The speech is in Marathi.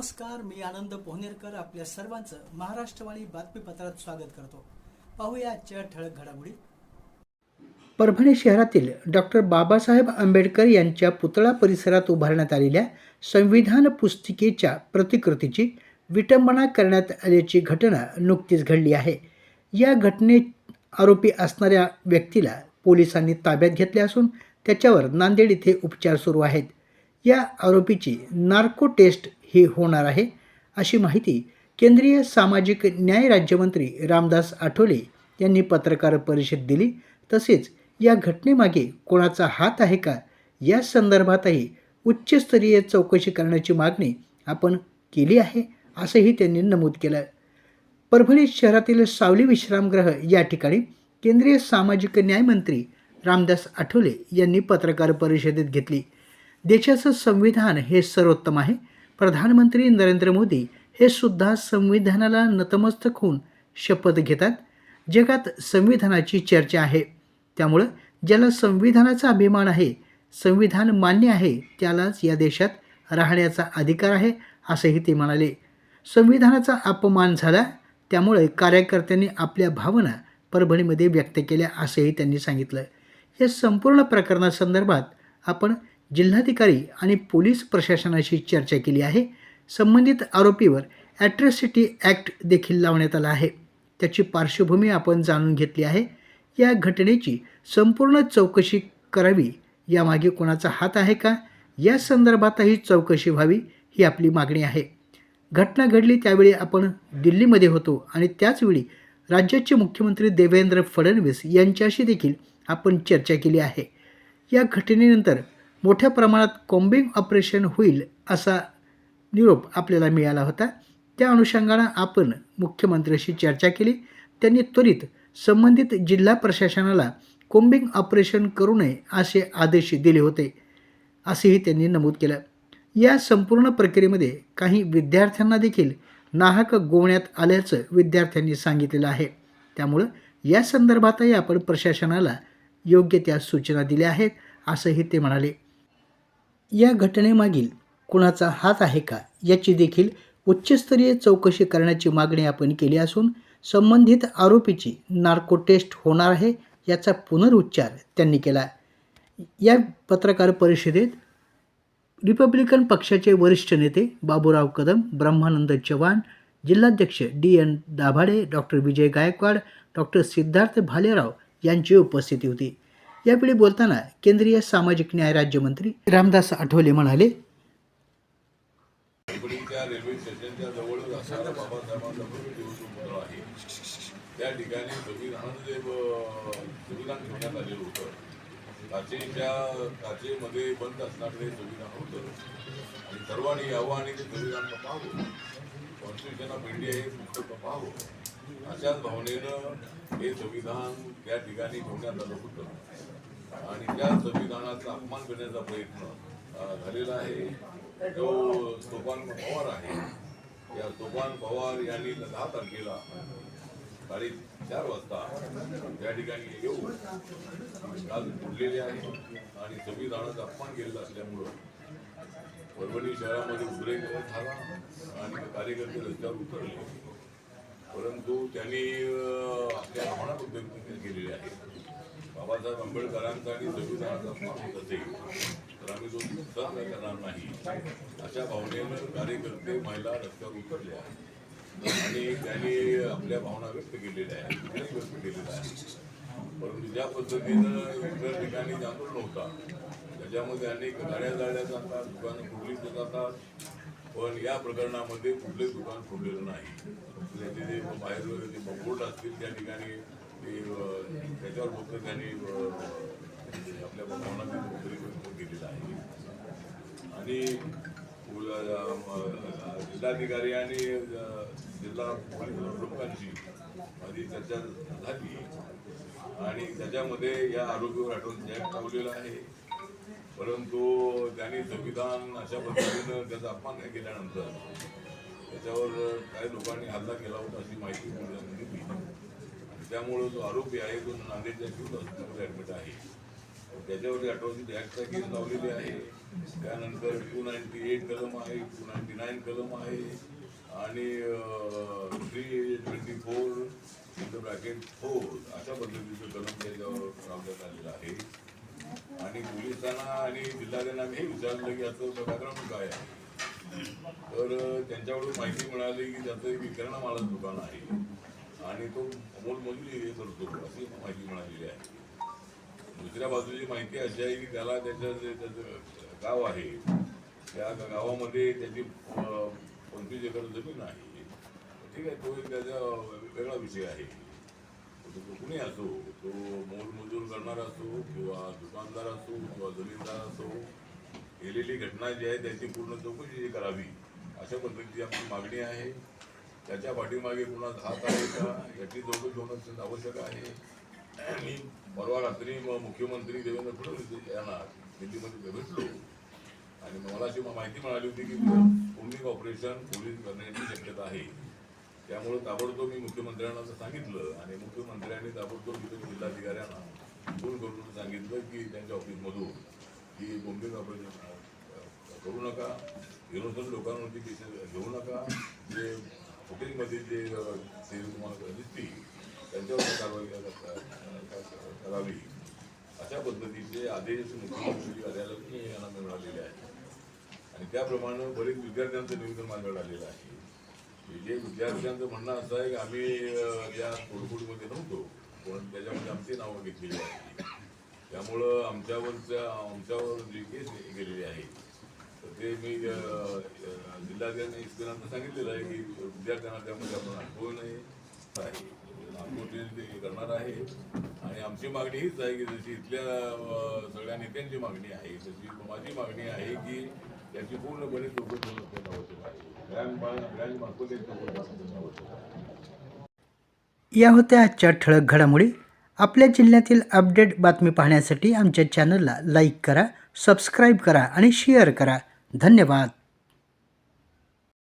नमस्कार मी आनंद पोहनेरकर आपल्या सर्वांचं महाराष्ट्रवाणी बातमीपत्रात स्वागत करतो. पाहूया आजच्या ठळक घडामोडी. परभणी शहरातील डॉक्टर बाबासाहेब आंबेडकर यांच्या पुतळा परिसरात उभारण्यात आलेल्या संविधान पुस्तिकेच्या प्रतिकृतीची विटंबना करण्यात आल्याची घटना नुकतीच घडली आहे. या घटनेत आरोपी असणाऱ्या व्यक्तीला पोलिसांनी ताब्यात घेतले असून त्याच्यावर नांदेड इथे उपचार सुरू आहेत. या आरोपीची नार्को टेस्ट हे होणार आहे अशी माहिती केंद्रीय सामाजिक न्याय राज्यमंत्री रामदास आठवले यांनी पत्रकार परिषद दिली. तसेच या घटनेमागे कोणाचा हात आहे का या संदर्भातही उच्चस्तरीय चौकशी करण्याची मागणी आपण केली आहे असंही त्यांनी नमूद केलं. परभणी शहरातील सावली विश्रामगृह या ठिकाणी केंद्रीय सामाजिक न्याय मंत्री रामदास आठवले यांनी पत्रकार परिषदेत घेतली. देशाचं संविधान हे सर्वोत्तम आहे प्रधानमंत्री नरेंद्र मोदी हे सुद्धा संविधानाला नतमस्तक होऊन शपथ घेतात. जगात संविधानाची चर्चा आहे. त्यामुळं ज्याला संविधानाचा अभिमान आहे संविधान मान्य आहे त्यालाच या देशात राहण्याचा अधिकार आहे असंही ते म्हणाले. संविधानाचा अपमान झाला त्यामुळे कार्यकर्त्यांनी आपल्या भावना परभणीमध्ये व्यक्त केल्या असंही त्यांनी सांगितलं. या संपूर्ण प्रकरणासंदर्भात आपण जिल्हाधिकारी आणि पोलीस प्रशासनाशी चर्चा केली आहे. संबंधित आरोपीवर ॲट्रॉसिटी ॲक्ट देखील लावण्यात आला आहे. त्याची पार्श्वभूमी आपण जाणून घेतली आहे. या घटनेची संपूर्ण चौकशी करावी यामागे कोणाचा हात आहे का? या संदर्भातही चौकशी व्हावी ही आपली मागणी आहे. घटना घडली त्यावेळी आपण दिल्लीमध्ये होतो आणि त्याचवेळी राज्याचे मुख्यमंत्री देवेंद्र फडणवीस यांच्याशी देखील आपण चर्चा केली आहे. या घटनेनंतर मोठ्या प्रमाणात कॉम्बिंग ऑपरेशन होईल असा निरोप आपल्याला मिळाला होता. त्या अनुषंगानं आपण मुख्यमंत्र्यांशी चर्चा केली. त्यांनी त्वरित संबंधित जिल्हा प्रशासनाला कोम्बिंग ऑपरेशन करू नये असे आदेश दिले होते असेही त्यांनी नमूद केलं. या संपूर्ण प्रक्रियेमध्ये काही विद्यार्थ्यांना देखील नाहक गोवण्यात आल्याचं विद्यार्थ्यांनी सांगितलेलं आहे. त्यामुळं या संदर्भातही आपण प्रशासनाला योग्य त्या सूचना दिल्या आहेत असंही ते म्हणाले. या घटनेमागील कुणाचा हात आहे का याची देखील उच्चस्तरीय चौकशी करण्याची मागणी आपण केली असून संबंधित आरोपीची नार्को टेस्ट होणार आहे याचा पुनरुच्चार त्यांनी केला. या पत्रकार परिषदेत रिपब्लिकन पक्षाचे वरिष्ठ नेते बाबूराव कदम ब्रह्मानंद चव्हाण जिल्हाध्यक्ष D N Dabhade doctor Vijay Gaikwad doctor Siddharth Bhalerao यांची उपस्थिती होती. यावेळी बोलताना केंद्रीय सामाजिक न्याय राज्यमंत्री रामदास आठवले म्हणाले रेल्वे स्टेशनच्या जवळच असणारा बाबासाहेबांचा दिवस पुतळा आहे. त्या ठिकाणी संविधानाचं जे संविधान ठेवण्यात आलेलं होतं. काचेच्या काचेमध्ये बंद असणारे संविधान होतं. आणि सर्वांनी यावं आणि ते संविधान पाहावं. कॉन्स्टिट्यूशन ऑफ इंडिया हे पुस्तक पाहावं. अशाच भावनेनं हे संविधान त्या ठिकाणी ठेवण्यात आलं होतं आणि त्या संविधानाचा अपमान करण्याचा प्रयत्न झालेला आहे. जो सोपान पवार आहे या सोपान पवार यांनी दहा तारखेला साडे चार वाजता त्या ठिकाणी येऊन काल उडलेले आहे आणि संविधानाचा अपमान केलेला असल्यामुळं परभणी शहरामध्ये उद्रेक झाला आणि कार्यकर्ते रस्त्यावर उतरले. परंतु त्यांनी आपल्या भावना पद्धतीने केलेल्या आहेत. बाबासाहेब आंबेडकरांचा आणि संविधानाचा अपमान असेल तर आम्ही तो नुकसान करणार नाही. अशा भावनेनं कार्यकर्ते महिला रस्त्यावर उतरल्या आणि त्यांनी आपल्या भावना व्यक्त केलेल्या आहेत व्यक्त केलेल्या आहेत परंतु ज्या पद्धतीनं इतर ठिकाणी आंदोलन होता त्याच्यामध्ये अनेक गाड्या जाळल्या जातात दुकानं फुटली जातात पण या प्रकरणामध्ये कुठलंही दुकान फोडलेलं नाही. म्हणजे त्याचे जे बाहेर जे बोर्ड असतील त्या ठिकाणी ते त्याच्यावर फक्त त्यांनी आपल्या भावना व्यक्त केलेला आहे. आणि जिल्हाधिकारी आणि जिल्हा पोलीस प्रमुखांची माझी चर्चा झाली. आणि त्याच्यामध्ये या आरोपीवर आठवण जॅक लावलेला आहे. परंतु त्यांनी संविधान अशा पद्धतीनं त्याचा अपमान केल्यानंतर त्याच्यावर काही लोकांनी हल्ला केला होता अशी माहिती पोलिसांनी दिली. आणि त्यामुळं जो आरोपी आहे तो नांदेडच्या शिवत हॉस्पिटलमध्ये ॲडमिट आहे. त्याच्यावरती अठराशे ॲक्टचा केस लावलेली आहे. त्यानंतर टू नाईन्टी एट कलम आहे टू नाईन्टी नाईन कलम आहे आणि three twenty four in the bracket four अशा पद्धतीचं कलम त्याच्यावर लावण्यात आलेलं आहे. आणि पोलिसांना आणि जिल्हाधिकाऱ्यांना मी हे विचारलं की याचं बॅकग्राऊंड काय आहे? तर त्यांच्याकडून माहिती मिळाली की त्याचं एक किराणा मालाचं दुकान आहे. आणि तो मोलमजुरी हे करतो अशी माहिती मिळालेली आहे. दुसऱ्या बाजूची माहिती अशी आहे की त्याला त्याचं जे त्याचं गाव आहे त्या गावामध्ये त्याची पंचवीस एकर जमीन आहे. ठीक आहे तो एक त्याचा वेगळा विषय आहे. तो कुणी असो तो मोलमजूर करणारा असो किंवा दुकानदार असो किंवा जमीनदार असो केलेली घटना जी आहे त्याची पूर्ण चौकशी करावी अशा पद्धतीची आमची मागणी आहे. त्याच्या पाठीमागे कुणाचा हात आहे का याची चौकशी होणं आवश्यक आहे. मी परवा रात्री म- मुख्यमंत्री देवेंद्र फडणवीस यांना दिल्लीमध्ये भेटलो. आणि मला अशी माहिती मिळाली होती की कोणिंग ऑपरेशन पोलीस करण्याची शक्यता आहे. त्यामुळे ताबडतोब मी मुख्यमंत्र्यांना असं सांगितलं आणि मुख्यमंत्र्यांनी ताबडतोब तिथे जिल्हाधिकाऱ्यांना फोन करून सांगितलं की त्यांच्या ऑफिसमधून की बोम्बिंग ऑपरेशन करू नका. इनोसंट लोकांवरती केसेस घेऊ नका. जे हॉटेलमध्ये जे ते तुम्हाला दिसतील त्यांच्यावर कारवाई करा- करावी. अशा पद्धतीचे आदेश मुख्यमंत्री कार्यालयातून यांना मिळालेले आहेत. आणि त्याप्रमाणे बरेच विद्यार्थ्यांचं निवेदन माझ्याकडे आलेलं आहे. जे विद्यार्थ्यांचं म्हणणं असं आहे की आम्ही या त्या नव्हतो पण त्याच्यामध्ये आमची नावं घेतलेली आहेत. त्यामुळं आमच्यावरच्या आमच्यावर जी केस गेलेली आहे तर ते मी जिल्हाधिकारी इस्पिरांना सांगितलेलं आहे की विद्यार्थ्यांना त्यामध्ये आपण अनुभव नाही आहे. ते करणार आहे. आणि आमची मागणी हीच आहे की जशी इथल्या सगळ्या नेत्यांची मागणी आहे तशी माझी मागणी आहे की त्याची पूर्णपणे चौकशी होणं अत्यंत आवश्यक आहे मार्फत एक चौकशी अत्यंत आवश्यक आहे या होत्या आजच्या ठळक घडामोडी आपल्या जिल्ह्यातील अपडेट बातमी पाहण्यासाठी आमच्या चॅनलला लाईक करा सबस्क्राईब करा आणि शेअर करा धन्यवाद